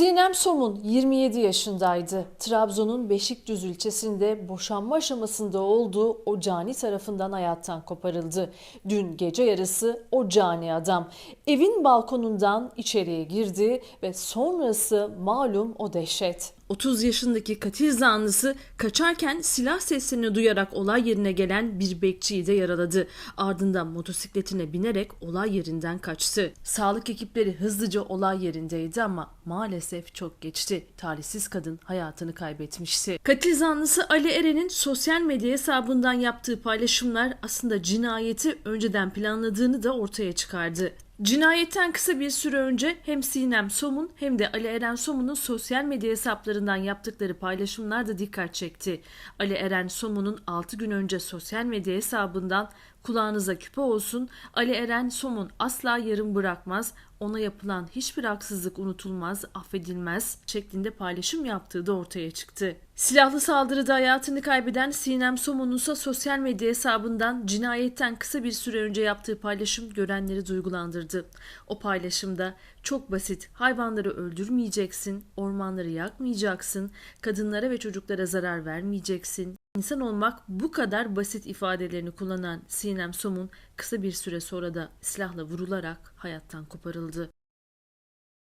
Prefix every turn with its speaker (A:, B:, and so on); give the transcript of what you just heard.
A: Sinem Somun 27 yaşındaydı. Trabzon'un Beşikdüzü ilçesinde boşanma aşamasında olduğu o cani tarafından hayattan koparıldı. Dün gece yarısı o cani adam evin balkonundan içeriye girdi ve sonrası malum o dehşet. 30 yaşındaki katil zanlısı kaçarken silah seslerini duyarak olay yerine gelen bir bekçiyi de yaraladı. Ardından motosikletine binerek olay yerinden kaçtı. Sağlık ekipleri hızlıca olay yerindeydi ama maalesef çok geçti. Talihsiz kadın hayatını kaybetmişti. Katil zanlısı Ali Eren'in sosyal medya hesabından yaptığı paylaşımlar aslında cinayeti önceden planladığını da ortaya çıkardı. Cinayetten kısa bir süre önce hem Sinem Somun hem de Ali Eren Somun'un sosyal medya hesaplarından yaptıkları paylaşımlar da dikkat çekti. Ali Eren Somun'un 6 gün önce sosyal medya hesabından kulağınıza küpe olsun Ali Eren Somun asla yarım bırakmaz ona yapılan hiçbir haksızlık unutulmaz, affedilmez şeklinde paylaşım yaptığı da ortaya çıktı. Silahlı saldırıda hayatını kaybeden Sinem Somun'un ise sosyal medya hesabından cinayetten kısa bir süre önce yaptığı paylaşım görenleri duygulandırdı. O paylaşımda çok basit hayvanları öldürmeyeceksin, ormanları yakmayacaksın, kadınlara ve çocuklara zarar vermeyeceksin. İnsan olmak bu kadar basit ifadelerini kullanan Sinem Somun kısa bir süre sonra da silahla vurularak hayattan koparıldı.